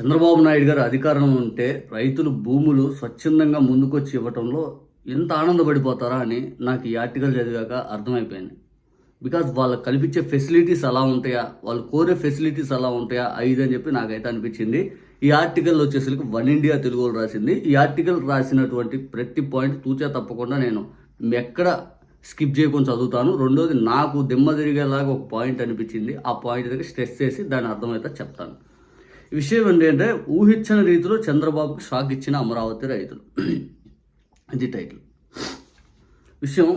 చంద్రబాబు నాయుడు గారు అధికారం ఉంటే రైతులు భూములు స్వచ్ఛందంగా ముందుకొచ్చి ఇవ్వటంలో ఎంత ఆనందపడిపోతారా అని నాకు ఈ ఆర్టికల్ చదివాక అర్థమైపోయింది. బికాజ్ వాళ్ళకి కల్పించే ఫెసిలిటీస్ అలా ఉంటాయా? వాళ్ళు కోరే ఫెసిలిటీస్ అలా ఉంటాయా? ఐదు అని చెప్పి నాకైతే అనిపించింది. ఈ ఆర్టికల్ వచ్చేసరికి వన్ ఇండియా తెలుగులో రాసింది. ఈ ఆర్టికల్ రాసినటువంటి ప్రతి పాయింట్ తూచా తప్పకుండా నేను ఎక్కడ స్కిప్ చేయకుండా చదువుతాను. రెండోది నాకు దిమ్మ తిరిగేలాగా ఒక పాయింట్ అనిపించింది. ఆ పాయింట్ దగ్గర స్ట్రెస్ చేసి దాని అర్థమైతే చెప్తాను. విషయం ఏంటంటే ఊహించిన రీతిలో చంద్రబాబుకు షాక్ ఇచ్చిన అమరావతి రైతులు. ఇది టైటిల్ విషయం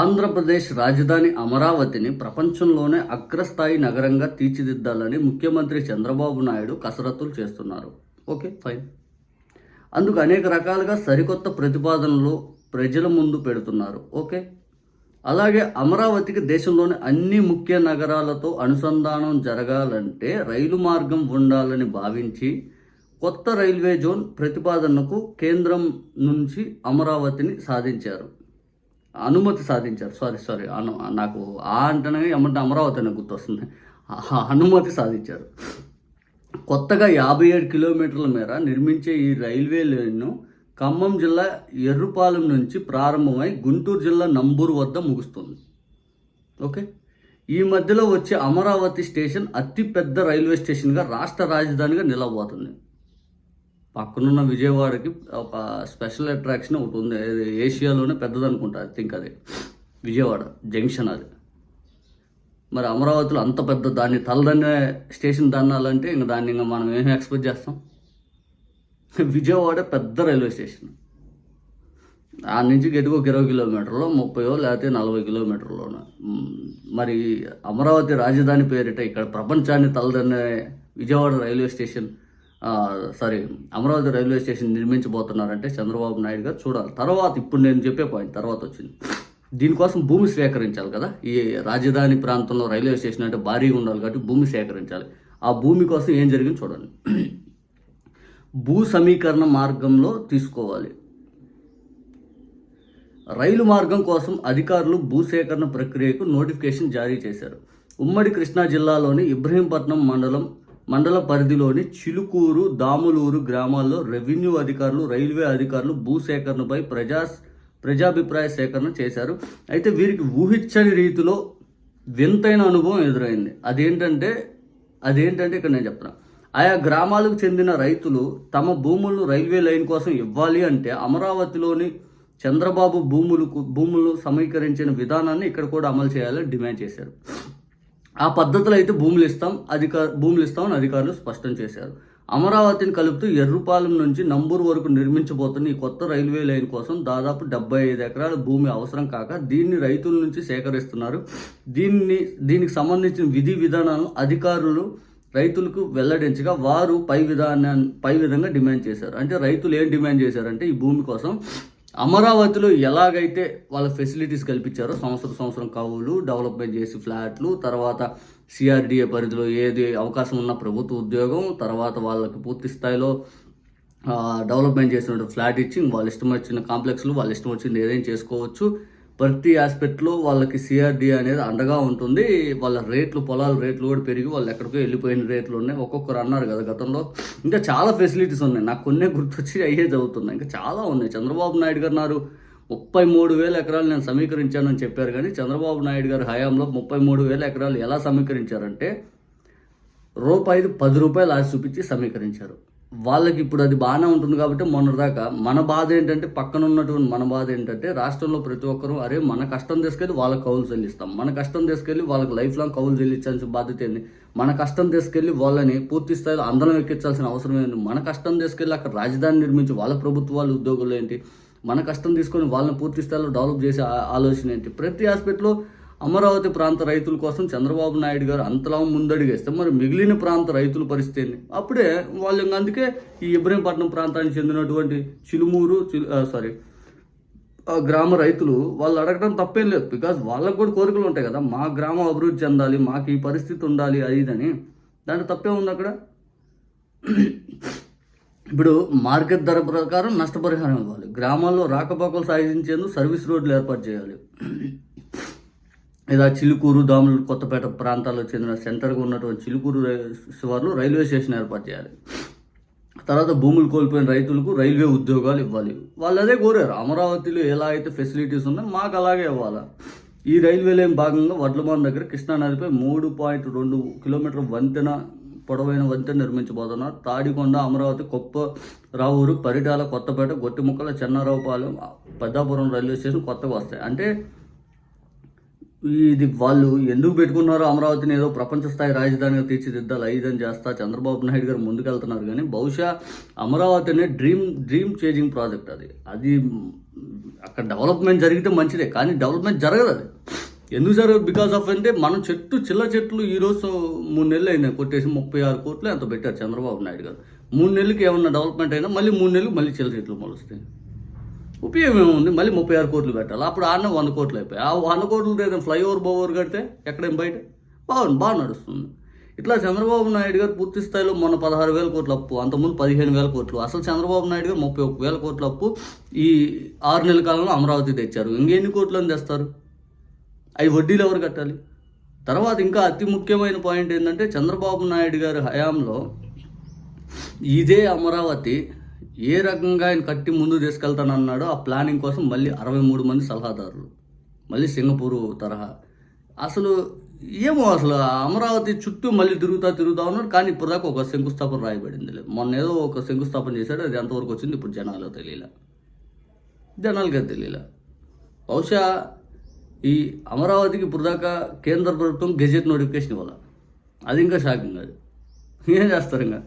ఆంధ్రప్రదేశ్ రాజధాని అమరావతిని ప్రపంచంలోనే అగ్రస్థాయి నగరంగా తీర్చిదిద్దాలని ముఖ్యమంత్రి చంద్రబాబు నాయుడు కసరత్తులు చేస్తున్నారు. ఓకే ఫైన్ అందుకు అనేక రకాలుగా సరికొత్త ప్రతిపాదనలు ప్రజల ముందు పెడుతున్నారు. ఓకే అలాగే అమరావతికి దేశంలోని అన్ని ముఖ్య నగరాలతో అనుసంధానం జరగాలంటే రైలు మార్గం ఉండాలని భావించి కొత్త రైల్వే జోన్ ప్రతిపాదనకు కేంద్రం నుంచి అమరావతిని సాధించారు. అనుమతి సాధించారు. సారీ సారీ అను నాకు ఆ అంటేనే ఏమంటే అమరావతి అనే గుర్తొస్తుంది. అనుమతి సాధించారు. కొత్తగా యాభై ఏడు కిలోమీటర్ల మేర నిర్మించే ఈ రైల్వే లైన్ను ఖమ్మం జిల్లా ఎర్రుపాలెం నుంచి ప్రారంభమై గుంటూరు జిల్లా నంబూరు వద్ద ముగుస్తుంది. ఓకే? ఈ మధ్యలో వచ్చే అమరావతి స్టేషన్ అతి పెద్ద రైల్వే స్టేషన్గా రాష్ట్ర రాజధానిగా నిలబోతుంది పక్కనున్న విజయవాడకి ఒక స్పెషల్ అట్రాక్షన్ ఒకటి ఉంది. ఏషియాలోనే పెద్దదనుకుంటారు ఐ థింక్ అది. విజయవాడ జంక్షన్ అది. మరి అమరావతిలో అంత పెద్ద దాన్ని తలదన్నే స్టేషన్ దన్నాలంటే ఇంక దాన్ని ఇంకా మనం ఏం ఎక్స్పెక్ట్ చేస్తాం? విజయవాడ పెద్ద రైల్వే స్టేషన్. ఆ నుంచి గట్టిగా ఒక ఇరవై కిలోమీటర్లు ముప్పయో లేకపోతే నలభై కిలోమీటర్లోన. మరి అమరావతి రాజధాని పేరిట ఇక్కడ ప్రపంచాన్ని తలదన్నే Vijayawada railway station sorry Amaravati railway station నిర్మించబోతున్నారంటే Chandrababu Naidu గారు చూడాలి. తర్వాత ఇప్పుడు నేను చెప్పే పాయింట్ తర్వాత వచ్చింది. దీనికోసం భూమి సేకరించాలి కదా. ఈ రాజధాని ప్రాంతంలో రైల్వే స్టేషన్ అంటే భారీగా ఉండాలి కాబట్టి భూమి సేకరించాలి. ఆ భూమి కోసం ఏం జరిగింది చూడండి. భూ సమీకరణ మార్గంలో తీసుకోవాలి. రైలు మార్గం కోసం అధికారులు భూసేకరణ ప్రక్రియకు నోటిఫికేషన్ జారీ చేశారు. ఉమ్మడి కృష్ణా జిల్లాలోని ఇబ్రహీంపట్నం మండలం మండల పరిధిలోని చిలుకూరు దాములూరు గ్రామాల్లో రెవెన్యూ అధికారులు రైల్వే అధికారులు భూసేకరణపై ప్రజా ప్రజాభిప్రాయ సేకరణ చేశారు. అయితే వీరికి ఊహించని రీతిలో వింతైన అనుభవం ఎదురైంది. అదేంటంటే అదేంటంటే ఇక్కడ నేను చెప్తున్నా. ఆయా గ్రామాలకు చెందిన రైతులు తమ భూములను రైల్వే లైన్ కోసం ఇవ్వాలి అంటే అమరావతిలోని చంద్రబాబు భూములకు భూములు సమీకరించిన విధానాన్ని ఇక్కడ కూడా అమలు చేయాలని డిమాండ్ చేశారు. ఆ పద్ధతిలో అయితే భూములు ఇస్తాం అధికార భూములు ఇస్తామని అధికారులు స్పష్టం చేశారు. అమరావతిని కలుపుతూ ఎర్రుపాలెం నుంచి నంబూరు వరకు నిర్మించబోతున్న ఈ కొత్త రైల్వే లైన్ కోసం దాదాపు డెబ్బై ఐదు ఎకరాల భూమి అవసరం కాక దీన్ని రైతుల నుంచి సేకరిస్తున్నారు. దీన్ని దీనికి సంబంధించిన విధి విధానాలను అధికారులు రైతులకు వెల్లడించగా వారు పై విధానాన్ని పై విధంగా డిమాండ్ చేశారు. అంటే రైతులు ఏం డిమాండ్ చేశారంటే ఈ భూమి కోసం అమరావతిలో ఎలాగైతే వాళ్ళ ఫెసిలిటీస్ కల్పించారో సంవత్సరం సంవత్సరం కవులు డెవలప్మెంట్ చేసి ఫ్లాట్లు తర్వాత సిఆర్డిఏ పరిధిలో ఏది అవకాశం ఉన్న ప్రభుత్వ ఉద్యోగం తర్వాత వాళ్ళకి పూర్తి స్థాయిలో డెవలప్మెంట్ చేసిన ఫ్లాట్ ఇచ్చి వాళ్ళ ఇష్టం వచ్చిన కాంప్లెక్స్లు వాళ్ళ ఇష్టం వచ్చింది ఏదైనా చేసుకోవచ్చు. ప్రతి ఆస్పెక్ట్లో వాళ్ళకి సిఆర్డి అనేది అండగా ఉంటుంది. వాళ్ళ రేట్లు పొలాల రేట్లు కూడా పెరిగి వాళ్ళు ఎక్కడికో వెళ్ళిపోయిన రేట్లు ఉన్నాయి. ఒక్కొక్కరు అన్నారు కదా గతంలో. ఇంకా చాలా ఫెసిలిటీస్ ఉన్నాయి. నాకు కొన్ని గుర్తొచ్చి అయ్యే చదువుతున్నాయి ఇంకా చాలా ఉన్నాయి. చంద్రబాబు నాయుడు గారు నారు ముప్పై మూడు వేల ఎకరాలు నేను సమీకరించానని చెప్పారు కానీ చంద్రబాబు నాయుడు గారి హయాంలో ముప్పై మూడు వేల ఎకరాలు ఎలా సమీకరించారంటే రూపాయిది పది రూపాయలు ఆశ చూపించి సమీకరించారు. వాళ్ళకి ఇప్పుడు అది బాగానే ఉంటుంది కాబట్టి మొన్నటిదాకా మన బాధ ఏంటంటే పక్కన ఉన్నటువంటి మన బాధ ఏంటంటే రాష్ట్రంలో ప్రతి ఒక్కరూ అరే మన కష్టం తీసుకెళ్ళి వాళ్ళకి కౌలు చెల్లిస్తాం. మన కష్టం తీసుకెళ్ళి వాళ్ళకి లైఫ్ లాంగ్ కౌలు చెల్లించాల్సిన బాధ్యత ఏంది? మన కష్టం తీసుకెళ్ళి వాళ్ళని పూర్తి స్థాయిలో అందరం ఎక్కించాల్సిన అవసరం ఏంటి మన కష్టం తీసుకెళ్ళి అక్కడ రాజధాని నిర్మించి వాళ్ళ ప్రభుత్వాలు ఉద్యోగులు ఏంటి? మన కష్టం తీసుకొని వాళ్ళని పూర్తి స్థాయిలో డెవలప్ చేసే ఆలోచన ఏంటి? ప్రతి ఆస్పెక్ట్లో అమరావతి ప్రాంత రైతుల కోసం చంద్రబాబు నాయుడు గారు అంతలా ముందడిగేస్తే మరి మిగిలిన ప్రాంత రైతుల పరిస్థితి ఏంది? అప్పుడే వాళ్ళు అందుకే ఈ ఇబ్రహీంపట్నం ప్రాంతానికి చెందినటువంటి చిలుమూరు చిలు సారీ ఆ గ్రామ రైతులు వాళ్ళు అడగడం తప్పేం లేదు. బికాజ్ వాళ్ళకు కూడా కోరికలు ఉంటాయి కదా మా గ్రామం అభివృద్ధి చెందాలి మాకు ఈ పరిస్థితి ఉండాలి అది ఇదని దాంట్లో తప్పే ఉంది అక్కడ? ఇప్పుడు మార్కెట్ ధర ప్రకారం నష్టపరిహారం ఇవ్వాలి. గ్రామాల్లో రాకపోకలు సాగించేందుకు సర్వీస్ రోడ్లు ఏర్పాటు చేయాలి. ఇలా చిలుకూరు దాములు కొత్తపేట ప్రాంతాల్లో చెందిన సెంటర్గా ఉన్నటువంటి చిలుకూరు శివార్లు రైల్వే స్టేషన్ ఏర్పాటు చేయాలి. తర్వాత భూములు కోల్పోయిన రైతులకు రైల్వే ఉద్యోగాలు ఇవ్వాలి. వాళ్ళు అదే కోరారు. అమరావతిలో ఎలా అయితే ఫెసిలిటీస్ ఉన్నాయో మాకు అలాగే ఇవ్వాలా? ఈ రైల్వే లైన్ భాగంగా వడ్లమాన్ దగ్గర కృష్ణానదిపై మూడు పాయింట్ రెండు కిలోమీటర్ వంతెన పొడవైన వంతెన నిర్మించబోతున్నారు. తాడికొండ అమరావతి కొప్ప రావూరు పరిటాల కొత్తపేట గొట్టిముక్కల చెన్నారావుపాలెం పెద్దాపురం రైల్వే స్టేషన్ కొత్తగా వస్తాయి. అంటే ఇది వాళ్ళు ఎందుకు పెట్టుకున్నారో అమరావతిని ఏదో ప్రపంచ స్థాయి రాజధానిగా తీర్చిదిద్దాలి ఐదని చేస్తా చంద్రబాబు నాయుడు గారు ముందుకెళ్తున్నారు కానీ బహుశా అమరావతి అనే డ్రీమ్ డ్రీమ్ చేంజింగ్ ప్రాజెక్ట్ అది. అది అక్కడ డెవలప్మెంట్ జరిగితే మంచిదే కానీ డెవలప్మెంట్ జరగదు అది. ఎందుకు జరగదు? బికాస్ ఆఫ్ అంటే మనం చెట్టు చిల్ల చెట్లు ఈరోజు మూడు నెలలు అయినాయి కొట్టేసి ముప్పై ఆరు కోట్లు ఎంత పెట్టారు చంద్రబాబు నాయుడు గారు. మూడు నెలలకి ఏమన్నా డెవలప్మెంట్ అయినా మళ్ళీ మూడు నెలలు మళ్ళీ చిల్ల చెట్లు మొలుస్తాయి. ఉపయోగం ఏముంది? మళ్ళీ ముప్పై ఆరు కోట్లు పెట్టాలి? అప్పుడు ఆడిన వంద కోట్లు అయిపోయాయి. ఆ వంద కోట్లు ఏదైనా ఫ్లైఓవర్ బోవర్ కడితే ఎక్కడేం బయట? బాగుంది బాగా నడుస్తుంది. ఇట్లా చంద్రబాబు నాయుడు గారు పూర్తి స్థాయిలో మొన్న పదహారు వేల కోట్ల అప్పు అంతకుముందు పదిహేను వేల కోట్లు. అసలు చంద్రబాబు నాయుడు గారు ముప్పై ఒక్క వేల కోట్ల అప్పు ఈ ఆరు నెలల కాలంలో అమరావతి తెచ్చారు. ఇంకెన్ని కోట్లు అని తెస్తారు అవి వడ్డీలు ఎవరు కట్టాలి? తర్వాత ఇంకా అతి ముఖ్యమైన పాయింట్ ఏంటంటే చంద్రబాబు నాయుడు గారి హయాంలో ఇదే అమరావతి ఏ రకంగా ఆయన కట్టి ముందు తీసుకెళ్తానన్నాడో ఆ ప్లానింగ్ కోసం మళ్ళీ అరవై మూడు మంది సలహాదారులు మళ్ళీ సింగపూరు తరహా. అసలు ఏమో అసలు ఆ అమరావతి చుట్టూ మళ్ళీ తిరుగుతా తిరుగుతా ఉన్నాడు కానీ ఇప్పటిదాకా ఒక శంకుస్థాపన రాయబడింది లేదు మొన్న ఏదో ఒక శంకుస్థాపన చేశాడు అది ఎంతవరకు వచ్చింది ఇప్పుడు జనాలు తెలియలే. జనాలకే తెలియలే. బహుశా ఈ అమరావతికి ఇప్పుడు దాకా కేంద్ర ప్రభుత్వం గెజెట్ నోటిఫికేషన్ ఇవ్వాలి? అది ఇంకా షాకింగ్ అది ఏం చేస్తారు ఇంకా?